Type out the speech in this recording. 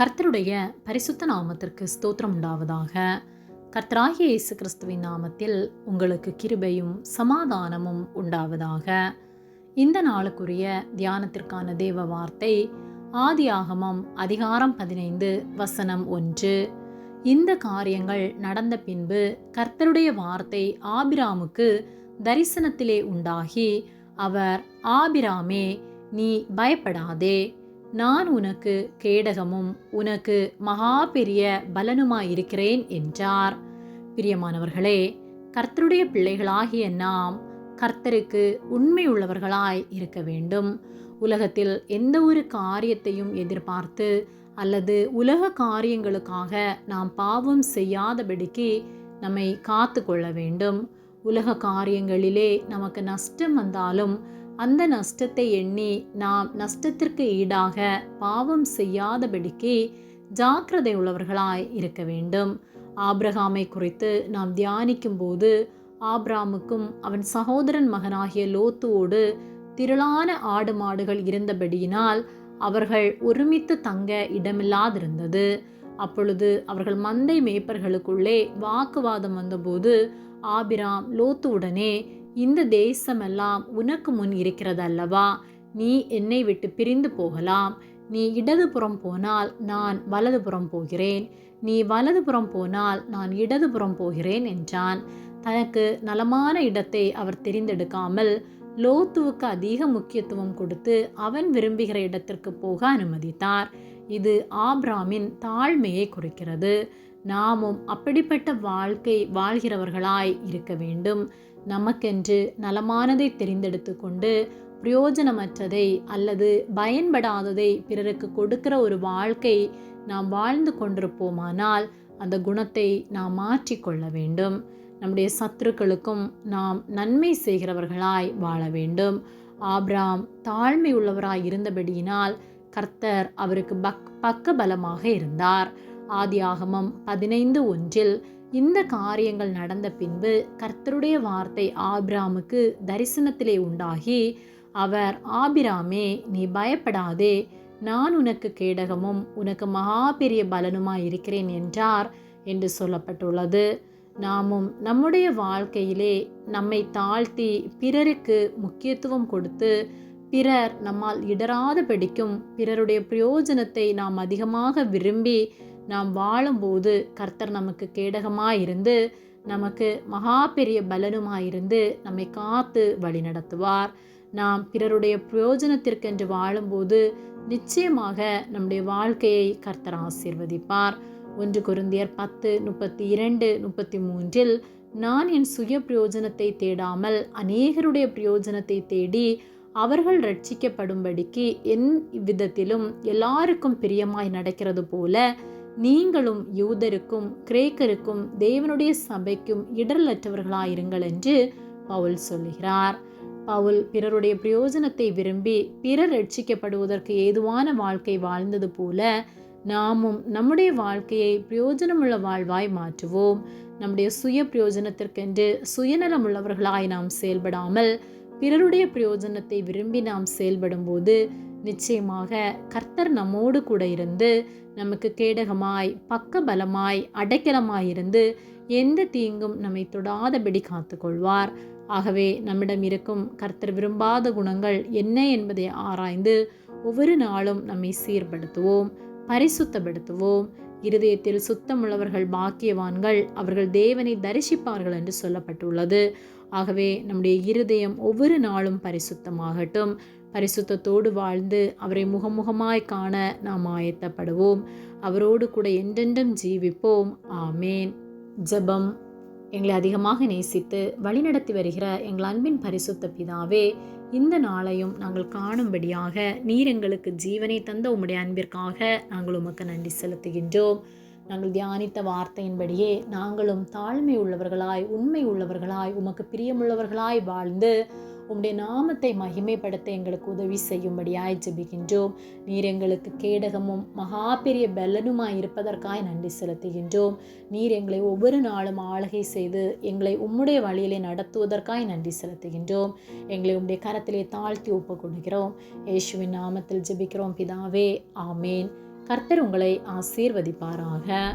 கர்த்தருடைய பரிசுத்த நாமத்திற்கு ஸ்தோத்திரம் உண்டாவதாக. கர்த்தராகிய இயேசு கிறிஸ்துவின் நாமத்தில் உங்களுக்கு கிருபையும் சமாதானமும் உண்டாவதாக. இந்த நாளுக்குரிய தியானத்திற்கான தேவ வார்த்தை ஆதியாகமம் அதிகாரம் பதினைந்து வசனம் ஒன்று. இந்த காரியங்கள் நடந்த பின்பு கர்த்தருடைய வார்த்தை ஆபிராமுக்கு தரிசனத்திலே உண்டாகி அவர் ஆபிராமே நீ பயப்படாதே நான் உனக்கு கேடகமும் உனக்கு மகா பெரிய பலனுமாயிருக்கிறேன் என்றார். பிரியமானவர்களே கர்த்தருடைய பிள்ளைகளாகிய நாம் கர்த்தருக்கு உண்மையுள்ளவர்களாய் இருக்க வேண்டும். உலகத்தில் எந்த ஒரு காரியத்தையும் எதிர்பார்த்து அல்லது உலக காரியங்களுக்காக நாம் பாவம் செய்யாதபடிக்கு நம்மை காத்து கொள்ள வேண்டும். உலக காரியங்களிலே நமக்கு நஷ்டம் வந்தாலும் அந்த நஷ்டத்தை எண்ணி நாம் நஷ்டத்திற்கு ஈடாக பாவம் செய்யாதபடிக்கு ஜாக்கிரதை உள்ளவர்களாய் இருக்க வேண்டும். ஆப்ரஹாமை குறித்து நாம் தியானிக்கும் போது ஆப்ராமுக்கும் அவன் சகோதரன் மகனாகிய லோத்துவோடு திரளான ஆடு மாடுகள் இருந்தபடியினால் அவர்கள் ஒருமித்து தங்க இடமில்லாதிருந்தது. அப்பொழுது அவர்கள் மந்தை மேய்ப்பர்களுக்குள்ளே வாக்குவாதம் வந்தபோது ஆபிராம் லோத்துவுடனே இந்த தேசமெல்லாம் உனக்கு முன் இருக்கிறதல்லவா? நீ என்னை விட்டு பிரிந்து போகலாம். நீ இடதுபுறம் போனால் நான் வலதுபுறம் போகிறேன். நீ வலதுபுறம் போனால் நான் இடதுபுறம் போகிறேன் என்றான். தனக்கு நலமான இடத்தை அவர் தெரிந்தெடுக்காமல் லோத்துவுக்கு அதிக முக்கியத்துவம் கொடுத்து அவன் விரும்புகிற இடத்திற்கு போக அனுமதித்தார். இது ஆப்ராமின் தாழ்மையை குறிக்கிறது. நாமும் அப்படிப்பட்ட வாழ்க்கை வாழ்கிறவர்களாய் இருக்க வேண்டும். நமக்கென்று நலமானதை தெரிந்தெடுத்து கொண்டு பிரயோஜனமற்றதை அல்லது பயன்படாததை பிறருக்கு கொடுக்கிற ஒரு வாழ்க்கை நாம் வாழ்ந்து கொண்டிருப்போமானால் அந்த குணத்தை நாம் மாற்றிக்கொள்ள வேண்டும். நம்முடைய சத்துருக்களுக்கும் நாம் நன்மை செய்கிறவர்களாய் வாழ வேண்டும். ஆப்ராம் தாழ்மை உள்ளவராய் இருந்தபடியினால் கர்த்தர் அவருக்கு பக் பக்க பலமாக இருந்தார். ஆதி ஆகமம் பதினைந்து ஒன்றில் இந்த காரியங்கள் நடந்த பின்பு கர்த்தருடைய வார்த்தை ஆபிராமுக்கு தரிசனத்திலே உண்டாகி அவர் ஆபிராமே நீ பயப்படாதே நான் உனக்கு கேடகமும் உனக்கு மகா பெரிய பலனுமாய் இருக்கிறேன் என்றார் என்று சொல்லப்பட்டுள்ளது. நாமும் நம்முடைய வாழ்க்கையிலே நம்மை தாழ்த்தி பிறருக்கு முக்கியத்துவம் கொடுத்து பிறர் நம்மால் இடராத பிடிக்கும் பிறருடைய பிரயோஜனத்தை நாம் அதிகமாக விரும்பி நாம் வாழும்போது கர்த்தர் நமக்கு கேடகமாயிருந்து நமக்கு மகா பெரிய பலனுமாயிருந்து நம்மை காத்து வழி நடத்துவார் நாம் பிறருடைய பிரயோஜனத்திற்கென்று வாழும்போது நிச்சயமாக நம்முடைய வாழ்க்கையை கர்த்தர் ஆசீர்வதிப்பார். ஒன்று குருந்தியர் பத்து முப்பத்தி இரண்டு முப்பத்தி மூன்றில் நான் என் சுய பிரயோஜனத்தை தேடாமல் அநேகருடைய பிரயோஜனத்தை தேடி அவர்கள் ரட்சிக்கப்படும்படிக்கு என் விதத்திலும் எல்லாருக்கும் பிரியமாய் நடக்கிறது போல நீங்களும் யூதருக்கும் கிரேக்கருக்கும் தேவனுடைய சபைக்கும் இடரலற்றவர்களாயிருங்கள் என்று பவுல் சொல்லுகிறார். பவுல் பிறருடைய பிரயோஜனத்தை விரும்பி பிறர் ரட்சிக்கப்படுவதற்கு ஏதுவான வாழ்க்கை வாழ்ந்தது போல நாமும் நம்முடைய வாழ்க்கையை பிரயோஜனமுள்ள வாழ்வாய் மாற்றுவோம். நம்முடைய சுய பிரயோஜனத்திற்கென்று சுயநலம் உள்ளவர்களாய் நாம் செயல்படாமல் பிறருடைய பிரயோஜனத்தை விரும்பி நாம் செயல்படும்போது நிச்சயமாக கர்த்தர் நம்மோடு கூட இருந்து நமக்கு கேடகமாய் பக்க பலமாய் எந்த தீங்கும் நம்மை தொடாதபடி காத்துக்கொள்வார். ஆகவே நம்மிடம் இருக்கும் கர்த்தர் விரும்பாத குணங்கள் என்ன என்பதை ஆராய்ந்து ஒவ்வொரு நாளும் நம்மை சீர்படுத்துவோம் பரிசுத்தப்படுத்துவோம். இருதயத்தில் சுத்தமுள்ளவர்கள் பாக்கியவான்கள் அவர்கள் தேவனை தரிசிப்பார்கள் என்று சொல்லப்பட்டுள்ளது. ஆகவே நம்முடைய இருதயம் ஒவ்வொரு நாளும் பரிசுத்தமாகட்டும். பரிசுத்தத்தோடு வாழ்ந்து அவரை முகமுகமாய் காண நாம் ஆயத்தப்படுவோம். அவரோடு கூட என்றென்றும் ஜீவிப்போம். ஆமேன். ஜெபம். எங்களை அதிகமாக நேசித்து வழிநடத்தி வருகிற எங்கள் அன்பின் பரிசுத்த பிதாவே இந்த நாளையும் நாங்கள் காணும்படியாக நீர் எங்களுக்கு ஜீவனை தந்த உம்முடைய அன்பிற்காக நாங்கள் உமக்கு நன்றி செலுத்துகின்றோம். நாங்கள் தியானித்த வார்த்தையின்படியே நாங்களும் தாழ்மை உள்ளவர்களாய் உண்மை உள்ளவர்களாய் உமக்கு பிரியமுள்ளவர்களாய் வாழ்ந்து உம்முடைய நாமத்தை மகிமைப்படுத்த எங்களுக்கு உதவி செய்யும்படியாய் ஜெபிக்கின்றோம். நீர் எங்களுக்கு கேடகமும் மகா பெரிய பெல்லனுமாய் இருப்பதற்காய் நன்றி செலுத்துகின்றோம். நீர் எங்களை ஒவ்வொரு நாளும் ஆளுகை செய்து எங்களை உம்முடைய வழியிலே நடத்துவதற்காய் நன்றி செலுத்துகின்றோம். எங்களை உம்முடைய கரத்திலே தாழ்த்தி ஒப்புக் கொடுக்கிறோம் இயேசுவின் நாமத்தில் ஜெபிக்கிறோம் பிதாவே ஆமேன். கர்த்தர் உங்களை ஆசீர்வதிப்பாராக.